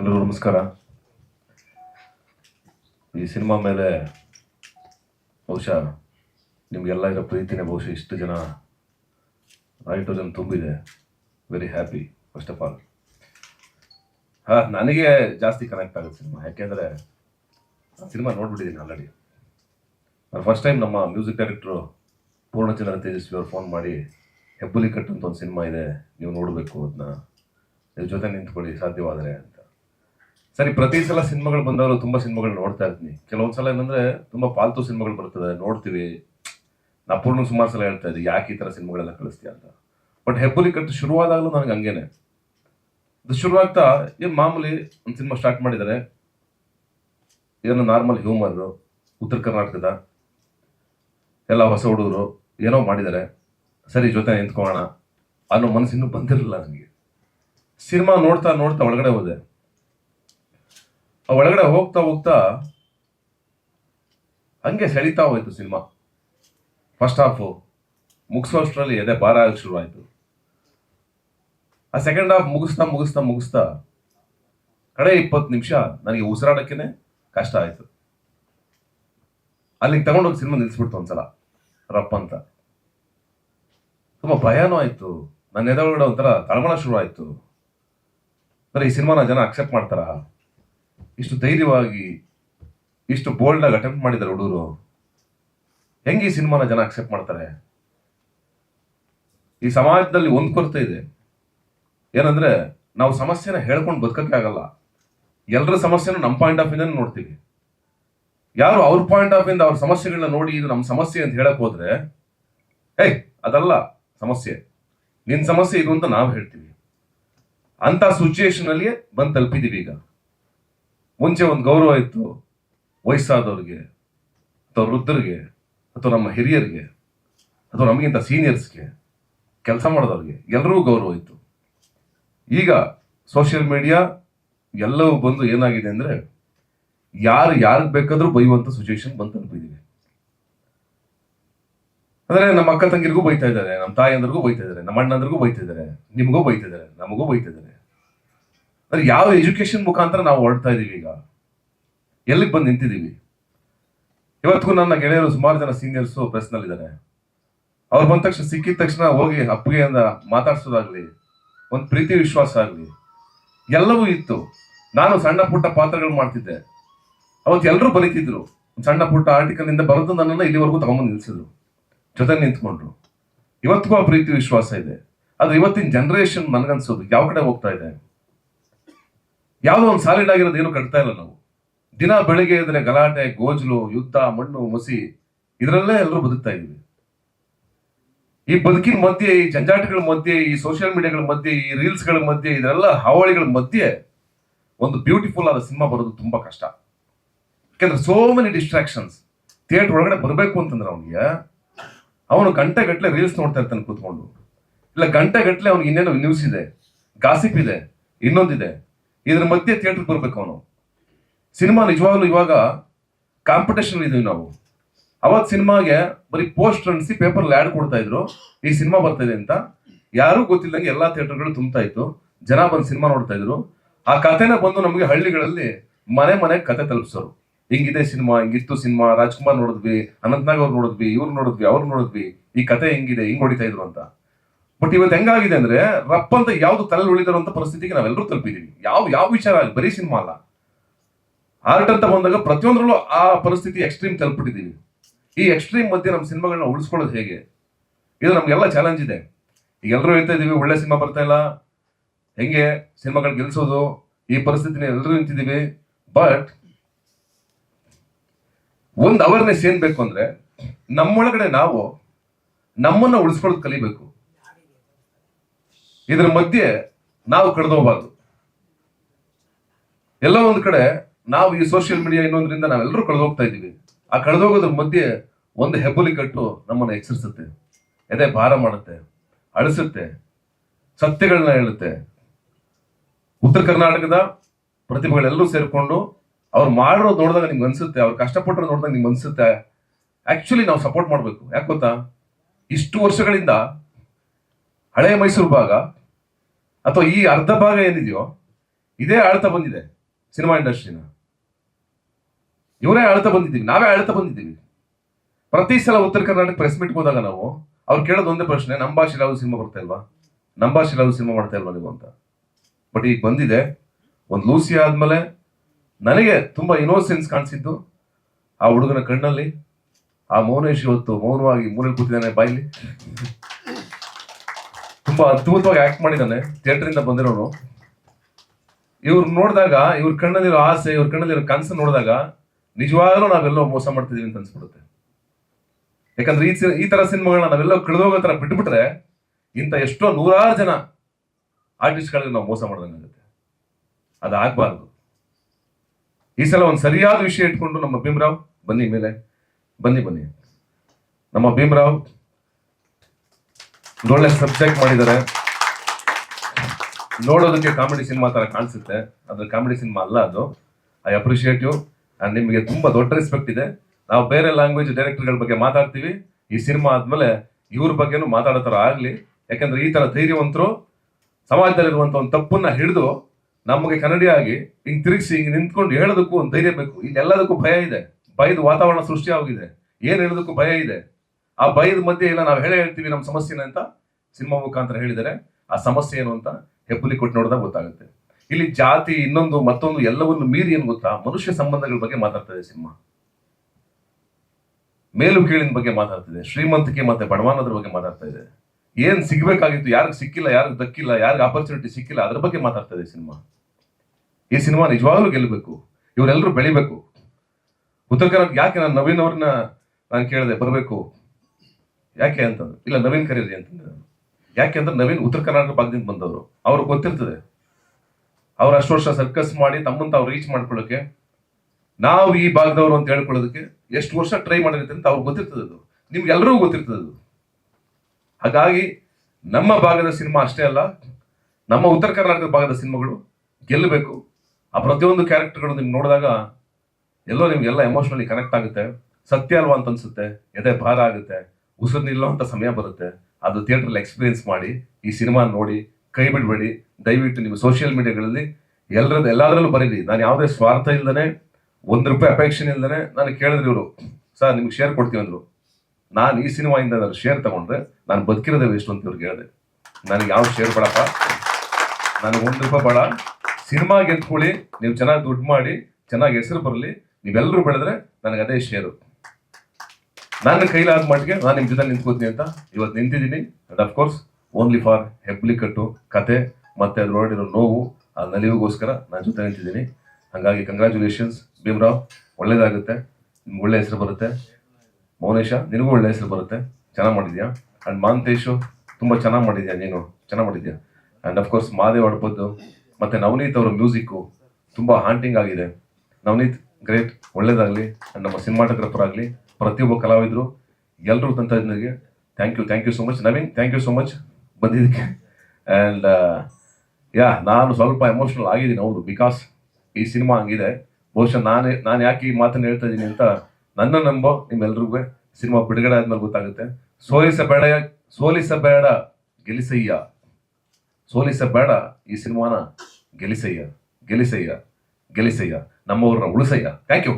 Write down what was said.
ಎಲ್ಲರಿಗೂ ನಮಸ್ಕಾರ. ಈ ಸಿನಿಮಾ ಮೇಲೆ ಬಹುಶಃ ನಿಮಗೆಲ್ಲ ಇರೋ ಪ್ರೀತಿನೇ ಬಹುಶಃ ಇಷ್ಟು ಜನ ನೈಟ್ರೋಜನ್ ತುಂಬಿದೆ. Very happy first of all ಹಾಂ, ನನಗೆ ಜಾಸ್ತಿ ಕನೆಕ್ಟ್ ಆಗುತ್ತೆ ಸಿನಿಮಾ. ಯಾಕೆಂದರೆ ಸಿನಿಮಾ ನೋಡ್ಬಿಟ್ಟಿದ್ದೀನಿ ಆಲ್ರೆಡಿ ನಾನು ಫಸ್ಟ್ ಟೈಮ್ ನಮ್ಮ ಮ್ಯೂಸಿಕ್ ಡೈರೆಕ್ಟ್ರು ಪೂರ್ಣಚಂದ್ರ ತೇಜಸ್ವಿ ಅವರು ಫೋನ್ ಮಾಡಿ, ಹೆಬ್ಬುಲಿ ಕಟ್ ಅಂತ ಒಂದು ಸಿನಿಮಾ ಇದೆ, ನೀವು ನೋಡಬೇಕು ಅದನ್ನ ಇದ್ರ ಜೊತೆ ನಿಂತ್ಕೊಳ್ಳಿ, ಸಾಧ್ಯವಾದರೆ ಅಂತ. ಸರಿ, ಪ್ರತಿ ಸಲ ಸಿನಿಮಾಗಳು ಬಂದವರು ತುಂಬಾ ಸಿನಿಮಾಗಳು ನೋಡ್ತಾ ಇರ್ತೀನಿ. ಕೆಲವೊಂದ್ಸಲ ಏನಂದ್ರೆ ತುಂಬಾ ಪಾಲ್ತು ಸಿನಿಮಾಗಳು ಬರ್ತದೆ, ನೋಡ್ತೀವಿ. ನಾ ಪೂರ್ಣ ಸುಮಾರು ಸಲ ಹೇಳ್ತಾ ಇದ್ದೆ, ಯಾಕೆ ಈ ತರ ಸಿನಿಮಾಗಳೆಲ್ಲ ಕಳಿಸ್ತೀಯ ಅಂತ. ಬಟ್ ಹೆಬ್ಬುಲಿ ಕಟ್ಟು ಶುರುವಾದಾಗಲೂ ನನಗೆ ಹಂಗೇನೆ. ಅದು ಶುರುವಾಗ್ತಾ, ಏನು ಮಾಮೂಲಿ ಒಂದು ಸಿನಿಮಾ ಸ್ಟಾರ್ಟ್ ಮಾಡಿದ್ದಾರೆ ಏನೋ ನಾರ್ಮಲ್ ಹ್ಯೂಮರ್, ಉತ್ತರ ಕರ್ನಾಟಕದ, ಎಲ್ಲ ಹೊಸ ಹುಡುಗರು, ಏನೋ ಮಾಡಿದ್ದಾರೆ ಸರಿ, ಜೊತೆ ನಿಂತ್ಕೋಣ ಅನ್ನೋ ಮನಸ್ಸಿನ್ನೂ ಬಂದಿರಲಿಲ್ಲ ನನಗೆ. ಸಿನಿಮಾ ನೋಡ್ತಾ ನೋಡ್ತಾ ಒಳಗಡೆ ಹೋದೆ. ಒಳಗಡೆ ಹೋಗ್ತಾ ಹೋಗ್ತಾ ಹಂಗೆ ಸೆಳಿತಾ ಹೋಯ್ತು ಸಿನಿಮಾ. ಫಸ್ಟ್ ಹಾಫು ಮುಗಿಸೋಷ್ಟರಲ್ಲಿ ಎದೆ ಭಾರ ಆಗಕ್ಕೆ ಶುರು ಆಯಿತು ಆ ಸೆಕೆಂಡ್ ಹಾಫ್ ಮುಗಿಸ್ತಾ ಮುಗಿಸ್ತಾ ಮುಗಿಸ್ತಾ ಕಡೆ ಇಪ್ಪತ್ತು ನಿಮಿಷ ನನಗೆ ಉಸಿರಾಡೋಕ್ಕೇನೆ ಕಷ್ಟ ಆಯಿತು. ಅಲ್ಲಿಗೆ ತಗೊಂಡೋಗಿ ಸಿನಿಮಾ ನಿಲ್ಲಿಸ್ಬಿಡ್ತು ಒಂದ್ಸಲ. ರಪ್ಪ ಅಂತ. ತುಂಬ ಭಯನೂ ಆಯಿತು. ನನ್ನ ಎದೆ ಒಳಗಡೆ ಒಂಥರ ತಳಮಳ ಶುರು ಆಯಿತು ಅಂದರೆ ಈ ಸಿನಿಮಾನ ಜನ ಅಕ್ಸೆಪ್ಟ್ ಮಾಡ್ತಾರ? ಇಷ್ಟು ಧೈರ್ಯವಾಗಿ, ಇಷ್ಟು ಬೋಲ್ಡಾಗಿ ಅಟೆಂಪ್ಟ್ ಮಾಡಿದ್ದಾರೆ ಹುಡುಗರು. ಹೆಂಗೆ ಈ ಸಿನಿಮಾನ ಜನ ಅಕ್ಸೆಪ್ಟ್ ಮಾಡ್ತಾರೆ? ಈ ಸಮಾಜದಲ್ಲಿ ಒಂದು ಕೊರತೆ ಇದೆ. ಏನಂದ್ರೆ, ನಾವು ಸಮಸ್ಯೆನ ಹೇಳ್ಕೊಂಡು ಬದುಕಕ್ಕೆ ಆಗಲ್ಲ. ಎಲ್ಲರ ಸಮಸ್ಯೆನೂ ನಮ್ಮ ಪಾಯಿಂಟ್ ಆಫ್ ವ್ಯೂನ ನೋಡ್ತೀವಿ. ಯಾರು ಅವ್ರ ಪಾಯಿಂಟ್ ಆಫ್ ಇಂದ ಅವ್ರ ಸಮಸ್ಯೆಗಳನ್ನ ನೋಡಿ ಇದು ನಮ್ಮ ಸಮಸ್ಯೆ ಅಂತ ಹೇಳಕ್ ಹೋದ್ರೆ, ಏಯ್, ಅದಲ್ಲ ಸಮಸ್ಯೆ. ನಿನ್ ಸಮಸ್ಯೆ ಇದು ಅಂತ ನಾವು ಹೇಳ್ತೀವಿ. ಅಂತ ಸಿಚುಯೇಷನ್ ಅಲ್ಲಿ ಬಂದು ತಲುಪಿದೀವಿ ಈಗ. ಮುಂಚೆ ಒಂದು ಗೌರವ ಇತ್ತು ವಯಸ್ಸಾದವ್ರಿಗೆ ಅಥವಾ ವೃದ್ಧರಿಗೆ ಅಥವಾ ನಮ್ಮ ಹಿರಿಯರಿಗೆ ಅಥವಾ ನಮಗಿಂತ ಸೀನಿಯರ್ಸ್ಗೆ ಕೆಲಸ ಮಾಡೋದವ್ರಿಗೆ ಎಲ್ಲರಿಗೂ ಗೌರವ ಇತ್ತು. ಈಗ ಸೋಷಿಯಲ್ ಮೀಡಿಯಾ ಎಲ್ಲವೂ ಬಂದು ಏನಾಗಿದೆ ಅಂದರೆ ಯಾರು ಯಾರಿಗೆ ಬೇಕಾದರೂ ಬೈಯುವಂಥ ಸಿಚುವೇಶನ್ ಬಂದು ತಲುಪಿದ್ದೀವಿ ಅಂದರೆ ನಮ್ಮ ಅಕ್ಕ ತಂಗಿರಿಗೂ ಬೈತಾ ಇದ್ದಾರೆ, ನಮ್ಮ ತಾಯಿಯಂದ್ರಿಗೂ ಬೈತಾ ಇದ್ದಾರೆ, ನಮ್ಮ ಅಣ್ಣಂದ್ರಿಗೂ ಬೈತಾ ಇದ್ದಾರೆ, ನಿಮಗೂ ಬೈತಿದ್ದಾರೆ ನಮಗೂ ಬೈತಾ ಇದ್ದಾರೆ. ಅಂದ್ರೆ ಯಾವ ಎಜುಕೇಶನ್ ಮುಖಾಂತರ ನಾವು ಹೊರಡ್ತಾ ಇದೀವಿ ಈಗ? ಎಲ್ಲಿಗೆ ಬಂದು ನಿಂತಿದ್ದೀವಿ ಇವತ್ತಿಗೂ ನನ್ನ ಗೆಳೆಯರು ಸುಮಾರು ಜನ ಸೀನಿಯರ್ಸು ಪ್ರೆಸ್ನಲ್ಲಿದ್ದಾರೆ ಅವ್ರು ಬಂದ ತಕ್ಷಣ ಸಿಕ್ಕಿದ ತಕ್ಷಣ ಹೋಗಿ ಅಪ್ಪಗೆಯಿಂದ ಮಾತಾಡ್ಸೋದಾಗ್ಲಿ, ಒಂದು ಪ್ರೀತಿ ವಿಶ್ವಾಸ ಆಗಲಿ, ಎಲ್ಲವೂ ಇತ್ತು. ನಾನು ಸಣ್ಣ ಪುಟ್ಟ ಪಾತ್ರಗಳು ಮಾಡ್ತಿದ್ದೆ. ಅವತ್ತು ಎಲ್ಲರೂ ಬರೀತಿದ್ರು. ಸಣ್ಣ ಪುಟ್ಟ ಆರ್ಟಿಕಲ್ ಇಂದ ಬರೆದು ನನ್ನನ್ನು ಇಲ್ಲಿವರೆಗೂ ತಗೊಂಬಂದು ನಿಲ್ಸಿದ್ರು. ಜೊತೆ ನಿಂತ್ಕೊಂಡ್ರು. ಇವತ್ತಿಗೂ ಆ ಪ್ರೀತಿ ವಿಶ್ವಾಸ ಇದೆ. ಅದು ಇವತ್ತಿನ ಜನರೇಷನ್ ನನಗನ್ಸೋದು, ಯಾವ ಕಡೆ ಹೋಗ್ತಾ ಇದೆ? ಯಾವುದೋ ಒಂದು ಸಾಲಿಡ್ ಆಗಿರೋದು ಏನು ಕಟ್ತಾ ಇಲ್ಲ ನಾವು. ದಿನ ಬೆಳಿಗ್ಗೆ ಇದ್ರೆ ಗಲಾಟೆ, ಗೋಜಲು, ಯುದ್ಧ, ಮಣ್ಣು, ಮಸಿ, ಇದರಲ್ಲೇ ಎಲ್ಲರೂ ಬದುಕ್ತಾ ಇದ್ದೀವಿ. ಈ ಬದುಕಿನ ಮಧ್ಯೆ, ಈ ಜಂಜಾಟಗಳ ಮಧ್ಯೆ, ಈ ಸೋಷಿಯಲ್ ಮೀಡಿಯಾಗಳ ಮಧ್ಯೆ, ಈ ರೀಲ್ಸ್ಗಳ ಮಧ್ಯೆ, ಇದೆಲ್ಲ ಹಾವಳಿಗಳ ಮಧ್ಯೆ ಒಂದು ಬ್ಯೂಟಿಫುಲ್ ಆದ ಸಿನಿಮಾ ಬರೋದು ತುಂಬಾ ಕಷ್ಟ. ಯಾಕಂದ್ರೆ ಸೋ ಮೆನಿ ಡಿಸ್ಟ್ರಾಕ್ಷನ್ಸ್ ಥಿಯೇಟರ್ ಒಳಗಡೆ ಬರಬೇಕು ಅಂತಂದ್ರೆ ಅವನಿಗೆ, ಅವನು ಗಂಟೆ ಗಟ್ಟಲೆ ರೀಲ್ಸ್ ನೋಡ್ತಾ ಇರ್ತಾನೆ ಕೂತ್ಕೊಂಡು. ಇಲ್ಲ, ಗಂಟೆ ಗಟ್ಟಲೆ ಅವ್ನಿಗೆ ಇನ್ನೇನೋ ನ್ಯೂಸ್ ಇದೆ ಗಾಸಿಪ್ ಇದೆ, ಇನ್ನೊಂದಿದೆ. ಇದ್ರ ಮಧ್ಯೆ ಥಿಯೇಟರ್ ಬರ್ಬೇಕು ಅವನು. ಸಿನಿಮಾ ನಿಜವಾಗ್ಲೂ ಇವಾಗ ಕಾಂಪಿಟೇಷನ್ ಇದೀವಿ ನಾವು. ಅವತ್ ಸಿನಿಮಾಗೆ ಬರೀ ಪೋಸ್ಟ್ ಅಂಟಿಸಿ ಪೇಪರ್ ಆಡ್ ಕೊಡ್ತಾ ಇದ್ರು. ಈ ಸಿನಿಮಾ ಬರ್ತಾ ಇದೆ ಅಂತ. ಯಾರು ಗೊತ್ತಿಲ್ಲದಂಗೆ ಎಲ್ಲಾ ಥಿಯೇಟರ್ಗಳು ತುಂಬ್ತಾ ಇತ್ತು. ಜನ ಬಂದು ಸಿನಿಮಾ ನೋಡ್ತಾ ಇದ್ರು. ಆ ಕಥೆನ ಬಂದು ನಮಗೆ ಹಳ್ಳಿಗಳಲ್ಲಿ ಮನೆ ಮನೆ ಕತೆ ತಲುಪಿಸೋರು. ಹಿಂಗಿದೆ ಸಿನಿಮಾ ಹಿಂಗಿತ್ತು ಸಿನಿಮಾ ರಾಜ್ಕುಮಾರ್ ನೋಡಿದ್ವಿ, ಅನಂತ್ನಾಗ್ ಅವ್ರು ನೋಡಿದ್ವಿ, ಇವ್ರು ನೋಡಿದ್ವಿ, ಅವ್ರು ನೋಡಿದ್ವಿ. ಈ ಕತೆ ಹೆಂಗಿದೆ, ಹಿಂಗ್ ಹೊಡಿತಾ ಇದ್ರು ಅಂತ. ಬಟ್ ಇವತ್ತು ಹೆಂಗಾಗಿದೆ ಅಂದ್ರೆ ರಪ್ಪ ಅಂತ ಯಾವ್ದು ತಲೆ ಉಳಿದಿರುವಂತ ಪರಿಸ್ಥಿತಿಗೆ ನಾವೆಲ್ಲರೂ ತಲುಪಿದೀವಿ. ಯಾವ ಯಾವ ವಿಚಾರ ಆಗಲಿ, ಬರೀ ಸಿನಿಮಾ ಅಲ್ಲ. ಆರ್ಟ್ ಅಂತ ಬಂದಾಗ ಪ್ರತಿಯೊಂದರಲ್ಲೂ ಆ ಪರಿಸ್ಥಿತಿ ಎಕ್ಸ್ಟ್ರೀಮ್ ತಲುಪಿಟ್ಟಿದ್ದೀವಿ ಈ ಎಕ್ಸ್ಟ್ರೀಮ್ ಮಧ್ಯೆ ನಮ್ಮ ಸಿನಿಮಾಗಳನ್ನ ಉಳಿಸ್ಕೊಳ್ಳೋದು ಹೇಗೆ? ಇದು ನಮ್ಗೆಲ್ಲ ಚಾಲೆಂಜ್ ಇದೆ. ಈಗ ಎಲ್ಲರೂ ಹೇಳ್ತಾ ಇದೀವಿ ಒಳ್ಳೆ ಸಿನಿಮಾ ಬರ್ತಾ ಇಲ್ಲ. ಹೆಂಗೆ ಸಿನಿಮಾಗಳು ಗೆಲ್ಸೋದು? ಈ ಪರಿಸ್ಥಿತಿನ ಎಲ್ಲರೂ ನಿಂತಿದ್ದೀವಿ. ಬಟ್ ಒಂದು ಅವೇರ್ನೆಸ್ ಏನ್ ಬೇಕು ಅಂದ್ರೆ, ನಮ್ಮೊಳಗಡೆ ನಾವು ನಮ್ಮನ್ನ ಉಳಿಸ್ಕೊಳ್ಳೋದು ಕಲಿಬೇಕು. ಇದ್ರ ಮಧ್ಯೆ ನಾವು ಕಳೆದೋಗಬಾರ್ದು ಎಲ್ಲ ಒಂದು ಕಡೆ ನಾವು ಈ ಸೋಷಿಯಲ್ ಮೀಡಿಯಾ ಇನ್ನೊಂದ್ರಿಂದ ನಾವೆಲ್ಲರೂ ಕಳೆದೋಗ್ತಾ ಇದ್ದೀವಿ. ಆ ಕಳೆದೋಗೋದ್ರ ಮಧ್ಯೆ ಒಂದು ಹೆಬ್ಬುಲಿ ಕಟ್ಟು ನಮ್ಮನ್ನ ಎಚ್ಚರಿಸುತ್ತೆ. ಎದೆ ಭಾರ ಮಾಡುತ್ತೆ, ಅಳಿಸುತ್ತೆ ಸತ್ಯಗಳನ್ನ ಹೇಳುತ್ತೆ. ಉತ್ತರ ಕರ್ನಾಟಕದ ಪ್ರತಿಭೆಗಳೆಲ್ಲರೂ ಸೇರಿಕೊಂಡು ಅವ್ರು ಮಾಡಿರೋದು ನೋಡಿದಾಗ ನಿಮ್ಗೆ ಅನ್ಸುತ್ತೆ, ಅವ್ರು ಕಷ್ಟಪಟ್ಟರು ನೋಡಿದಾಗ ನಿಮ್ಗೆ ಅನ್ಸುತ್ತೆ. ಆಕ್ಚುಲಿ ನಾವು ಸಪೋರ್ಟ್ ಮಾಡಬೇಕು. ಯಾಕೆ ಗೊತ್ತಾ? ಇಷ್ಟು ವರ್ಷಗಳಿಂದ ಹಳೆ ಮೈಸೂರು ಭಾಗ ಅಥವಾ ಈ ಅರ್ಧ ಭಾಗ ಏನಿದೆಯೋ, ಇದೇ ಆಳ್ತಾ ಬಂದಿದೆ ಸಿನಿಮಾ ಇಂಡಸ್ಟ್ರಿನ. ಇವರೇ ಆಳ್ತಾ ಬಂದಿದ್ದೀವಿ, ನಾವೇ ಆಳ್ತಾ ಬಂದಿದ್ದೀವಿ. ಪ್ರತಿ ಸಲ ಉತ್ತರ ಕರ್ನಾಟಕ ಪ್ರೆಸ್ ಮೀಟ್ ಹೋದಾಗ ನಾವು, ಅವ್ರು ಕೇಳೋದು ಒಂದೇ ಪ್ರಶ್ನೆ ನಮ್ಮ ಭಾಷೆಲಿ ಸಿನಿಮಾ ಬರ್ತಾ ಇಲ್ವಾ? ನಮ್ಮ ಭಾಷೆಲಿ ಯಾವ್ದು ಸಿನಿಮಾ ಮಾಡ್ತಾ ಇಲ್ವಾ ನೀವು ಅಂತ. ಬಟ್ ಈಗ ಬಂದಿದೆ, ಒಂದು ಲೂಸಿ ಆದ್ಮೇಲೆ ನನಗೆ ತುಂಬಾ ಇನೋಸೆನ್ಸ್ ಕಾಣಿಸಿದ್ದು ಆ ಹುಡುಗನ ಕಣ್ಣಲ್ಲಿ, ಆ ಮೌನೇಶ್ ಇವತ್ತು ಮೌನವಾಗಿ ಮೂಲೆ ಕೂತಿದ್ದಾನೆ ಬಾಯಲ್ಲಿ. ತುಂಬಾ ಅದ್ಭುತವಾಗಿ ಆಕ್ಟ್ ಮಾಡಿದ್ದಾನೆ ಥಿಯೇಟರ್ ಇಂದ ಬಂದಿರೋನು. ಇವ್ರು ನೋಡಿದಾಗ, ಇವ್ರ ಕಣ್ಣಲ್ಲಿರೋ ಆಸೆ, ಇವ್ರ ಕಣ್ಣಲ್ಲಿರೋ ಕನಸು ನೋಡಿದಾಗ ನಿಜವಾಗ್ಲೂ ನಾವೆಲ್ಲೋ ಮೋಸ ಮಾಡ್ತಿದೀವಿ ಅಂತ ಅನ್ಸ್ಬಿಡುತ್ತೆ. ಯಾಕಂದ್ರೆ ಈ ಈ ತರ ಸಿನಿಮಾಗಳನ್ನ ನಾವೆಲ್ಲೋ ಕಳೆದೋಗೋ ತರ ಬಿಟ್ಬಿಟ್ರೆ ಇಂಥ ಎಷ್ಟೋ ನೂರಾರು ಜನ ಆರ್ಟಿಸ್ಟ್ಗಳಿಗೆ ನಾವು ಮೋಸ ಮಾಡ್ದಂಗಾಗುತ್ತೆ. ಅದಾಗಬಾರ್ದು. ಈ ಸಲ ಒಂದು ಸರಿಯಾದ ವಿಷಯ ಇಟ್ಕೊಂಡು ನಮ್ಮ ಭೀಮರಾವ್ ಬನ್ನಿ ಮೇಲೆ. ಬನ್ನಿ ಬನ್ನಿ ನಮ್ಮ ಭೀಮರಾವ್ ಒಳ್ಳೆ ಸಬ್ಜೆಕ್ಟ್ ಮಾಡಿದ್ದಾರೆ. ನೋಡೋದಕ್ಕೆ ಕಾಮಿಡಿ ಸಿನಿಮಾ ತರ ಕಾಣಿಸುತ್ತೆ. ಅದು ಕಾಮಿಡಿ ಸಿನಿಮಾ ಅಲ್ಲ ಅದು. ಐ ಅಪ್ರಿಷಿಯೇಟ್ ಯು ಅಂಡ್ ನಿಮಗೆ ತುಂಬಾ ದೊಡ್ಡ ರೆಸ್ಪೆಕ್ಟ್ ಇದೆ. ನಾವು ಬೇರೆ ಲ್ಯಾಂಗ್ವೇಜ್ ಡೈರೆಕ್ಟರ್ಗಳ ಬಗ್ಗೆ ಮಾತಾಡ್ತೀವಿ. ಈ ಸಿನಿಮಾ ಆದ್ಮೇಲೆ ಇವ್ರ ಬಗ್ಗೆನೂ ಮಾತಾಡೋ ಥರ ಆಗ್ಲಿ. ಯಾಕಂದ್ರೆ ಈ ತರ ಧೈರ್ಯವಂತರು, ಸಮಾಜದಲ್ಲಿರುವಂತ ಒಂದು ತಪ್ಪನ್ನ ಹಿಡಿದು ನಮಗೆ ಕನ್ನಡಿಯಾಗಿ ಹಿಂಗ್ ತಿರುಗಿಸಿ ಹಿಂಗ್ ನಿಂತ್ಕೊಂಡು ಹೇಳೋದಕ್ಕೂ ಒಂದು ಧೈರ್ಯ ಬೇಕು. ಇಲ್ಲಿ ಎಲ್ಲದಕ್ಕೂ ಭಯ ಇದೆ. ಭಯದ ವಾತಾವರಣ ಸೃಷ್ಟಿ ಆಗಿದೆ ಏನ್ ಹೇಳೋದಕ್ಕೂ ಭಯ ಇದೆ. ಆ ಭಯದ ಮಧ್ಯೆ ಇಲ್ಲ ನಾವು ಹೇಳೇ ಹೇಳ್ತೀವಿ ನಮ್ಮ ಸಮಸ್ಯೆನ ಅಂತ ಸಿನಿಮಾ ಮುಖಾಂತರ ಹೇಳಿದರೆ ಆ ಸಮಸ್ಯೆ ಏನು ಅಂತ ಹೆಬ್ಬುಲಿ ಕೊಟ್ಟು ನೋಡಿದಾಗ ಗೊತ್ತಾಗುತ್ತೆ. ಇಲ್ಲಿ ಜಾತಿ ಇನ್ನೊಂದು ಮತ್ತೊಂದು ಎಲ್ಲವನ್ನು ಮೀರಿ ಏನು ಗೊತ್ತಾ? ಮನುಷ್ಯ ಸಂಬಂಧಗಳ ಬಗ್ಗೆ ಮಾತಾಡ್ತದೆ ಸಿನಿಮಾ. ಮೇಲು ಕೀಳಿನ ಬಗ್ಗೆ ಮಾತಾಡ್ತಿದೆ. ಶ್ರೀಮಂತಿಕೆ ಮತ್ತೆ ಬಡವಾನದ್ರ ಬಗ್ಗೆ ಮಾತಾಡ್ತಾ ಇದೆ ಏನ್ ಸಿಗ್ಬೇಕಾಗಿತ್ತು, ಯಾರಿಗ್ ಸಿಕ್ಕಿಲ್ಲ, ಯಾರಿಗ್ ದಕ್ಕಿಲ್ಲ, ಯಾರಿಗ್ ಆಪರ್ಚುನಿಟಿ ಸಿಕ್ಕಿಲ್ಲ, ಅದ್ರ ಬಗ್ಗೆ ಮಾತಾಡ್ತಾ ಇದೆ ಸಿನಿಮಾ. ಈ ಸಿನಿಮಾ ನಿಜವಾಗ್ಲೂ ಗೆಲ್ಲಬೇಕು. ಇವರೆಲ್ಲರೂ ಬೆಳಿಬೇಕು. ಕರ್ನಾಟಕ ಯಾಕೆ ನಾನು ನವೀನ್ ಅವ್ರನ್ನ ನಾನು ಕೇಳಿದೆ, ಬರಬೇಕು? ಯಾಕೆ ಅಂತಂದ್ರೆ, ಇಲ್ಲ ನವೀನ್ ಕರೀರಿ ಅಂತಂದ್ರೆ. ಯಾಕೆ ಅಂದ್ರೆ ನವೀನ್ ಉತ್ತರ ಕರ್ನಾಟಕ ಭಾಗದಿಂದ ಬಂದವರು. ಅವ್ರಿಗೆ ಗೊತ್ತಿರ್ತದೆ. ಅವ್ರು ಅಷ್ಟು ವರ್ಷ ಸರ್ಕಸ್ ಮಾಡಿ ತಮ್ಮಂತ ಅವ್ರು ರೀಚ್ ಮಾಡ್ಕೊಳ್ಳೋಕೆ, ನಾವು ಈ ಭಾಗದವರು ಅಂತ ಹೇಳ್ಕೊಳ್ಳೋದಕ್ಕೆ ಎಷ್ಟು ವರ್ಷ ಟ್ರೈ ಮಾಡಿರುತ್ತೆ ಅಂತ ಅವ್ರಿಗೆ ಗೊತ್ತಿರ್ತದೆ ಅದು. ನಿಮ್ಗೆಲ್ಲರಿಗೂ ಗೊತ್ತಿರ್ತದೆ ಅದು. ಹಾಗಾಗಿ ನಮ್ಮ ಭಾಗದ ಸಿನಿಮಾ ಅಷ್ಟೇ ಅಲ್ಲ, ನಮ್ಮ ಉತ್ತರ ಕರ್ನಾಟಕದ ಭಾಗದ ಸಿನಿಮಾಗಳು ಗೆಲ್ಲಬೇಕು. ಆ ಪ್ರತಿಯೊಂದು ಕ್ಯಾರೆಕ್ಟರ್ಗಳು ನಿಮ್ಗೆ ನೋಡಿದಾಗ ಎಲ್ಲೋ ನಿಮ್ಗೆಲ್ಲ ಎಮೋಷನಲಿ ಕನೆಕ್ಟ್ ಆಗುತ್ತೆ. ಸತ್ಯ ಅಲ್ವಾ ಅಂತ ಅನ್ಸುತ್ತೆ. ಎದೆ ಭಾರ ಆಗುತ್ತೆ. ಉಸಿರು ನಿಲ್ಲುವಂಥ ಸಮಯ ಬರುತ್ತೆ. ಅದು ಥಿಯೇಟ್ರಲ್ಲಿ ಎಕ್ಸ್ಪೀರಿಯನ್ಸ್ ಮಾಡಿ, ಈ ಸಿನಿಮಾ ನೋಡಿ, ಕೈ ಬಿಡಬೇಡಿ. ದಯವಿಟ್ಟು ನಿಮ್ಮ ಸೋಷಿಯಲ್ ಮೀಡಿಯಾಗಳಲ್ಲಿ ಎಲ್ಲರದ್ದು ಎಲ್ಲದರಲ್ಲೂ ಬರೀರಿ. ನಾನು ಯಾವುದೇ ಸ್ವಾರ್ಥ ಇಲ್ಲದೇ ಒಂದು ರೂಪಾಯಿ ಅಪೇಕ್ಷೆ ಇಲ್ಲದೇ ನಾನು ಕೇಳಿದ್ರು ಇವರು, ಸರ್, ನಿಮ್ಗೆ ಶೇರ್ ಕೊಡ್ತೀವಿ ಅಂದರು. ನಾನು ಈ ಸಿನಿಮಾಯಿಂದ ನಾನು ಶೇರ್ ತಗೊಂಡ್ರೆ ನಾನು ಬದುಕಿರೋದೇ ವೇಸ್ಟ್ ಅಂತ ಇವ್ರಿಗೆ ಹೇಳಿದೆ. ನನಗೆ ಯಾವ ಶೇರ್ ಬೇಡಪ್ಪ. ನನಗೆ ಒಂದು ರೂಪಾಯಿ ಬೇಡ. ಸಿನಿಮಾ ಗೆದ್ಕೊಳ್ಳಿ ನೀವು ಚೆನ್ನಾಗಿ ದುಡ್ಡು ಮಾಡಿ, ಚೆನ್ನಾಗಿ ಹೆಸರು ಬರಲಿ ನೀವೆಲ್ಲರೂ ಬೆಳೆದ್ರೆ ನನಗೆ ಅದೇ ಶೇರು ನನ್ನ ಕೈಲಾದ ಮಟ್ಟಿಗೆ ನಾನು ನಿಮ್ಮ ಜೊತೆ ನಿಂತ್ಕೋತೀನಿ ಅಂತ ಇವತ್ತು ನಿಂತಿದ್ದೀನಿ. And of course only for ಹೆಬ್ಲಿ ಕಟ್ಟು ಕತೆ ಮತ್ತೆ ಅದ್ರ ಹೊರಡಿರೋ ನೋವು, ಆ ನಲಿವಿಗೋಸ್ಕರ ನಾನು ಜೊತೆ ನಿಂತಿದ್ದೀನಿ. ಹಾಗಾಗಿ ಕಂಗ್ರ್ಯಾಚುಲೇಷನ್ಸ್ ಭೀಮ್ರಾವ್. ಒಳ್ಳೇದಾಗುತ್ತೆ. ನಿಮ್ಗೆ ಒಳ್ಳೆ ಹೆಸರು ಬರುತ್ತೆ. ಮೌನೇಶ, ನಿನಗೂ ಒಳ್ಳೆ ಹೆಸರು ಬರುತ್ತೆ. ಚೆನ್ನಾಗಿ ಮಾಡಿದ್ಯಾ? ಅಂಡ್ ಮಾಂತೇಶು, ತುಂಬ ಚೆನ್ನಾಗಿ ಮಾಡಿದ್ಯಾ ನೀನು? ಚೆನ್ನಾಗಿ ಮಾಡಿದ್ಯಾ? ಅಂಡ್ ಅಫ್ಕೋರ್ಸ್ ಮಾದೇವ್ ಅಡ್ಬೋದು ಮತ್ತೆ ನವನೀತ್ ಅವರ ಮ್ಯೂಸಿಕ್ಕು ತುಂಬ ಹಾಂಟಿಂಗ್ ಆಗಿದೆ. ನವನೀತ್ ಗ್ರೇಟ್ ಒಳ್ಳೇದಾಗಲಿ. ಅಂಡ್ ನಮ್ಮ ಸಿನಿಮಾಟೋಗ್ರಫರ್ ಆಗಲಿ. ಪ್ರತಿಯೊಬ್ಬ ಕಲಾವಿದರು ಎಲ್ಲರೂ ತಂತ್ರಜ್ಞರಿಗೆ thank you thank you so much Naveen thank you so much ಬಂದಿದ್ದಕ್ಕೆ. ಆ್ಯಂಡ್ ಯಾ ನಾನು ಸ್ವಲ್ಪ ಎಮೋಷ್ನಲ್ ಆಗಿದ್ದೀನಿ, ಹೌದು ಬಿಕಾಸ್ ಈ ಸಿನಿಮಾ ಹಂಗಿದೆ. ಬಹುಶಃ ನಾನೇ, ನಾನು ಯಾಕೆ ಈ ಮಾತನ್ನು ಹೇಳ್ತಾ ಇದ್ದೀನಿ ಅಂತ ನನ್ನ ನಂಬೋ ನಿಮ್ಮೆಲ್ರಿಗೂ ಸಿನಿಮಾ ಬಿಡುಗಡೆ ಆದ್ಮೇಲೆ ಗೊತ್ತಾಗುತ್ತೆ. ಸೋಲಿಸಬೇಡ ಸೋಲಿಸಬೇಡ ಗೆಲಿಸಯ್ಯ ಸೋಲಿಸಬೇಡ ಈ ಸಿನಿಮಾನ ಗೆಲಿಸಯ್ಯ ಗೆಲಿಸಯ್ಯ ಗೆಲಿಸಯ್ಯ ನಮ್ಮವ್ರನ್ನ ಉಳಿಸಯ್ಯ. Thank you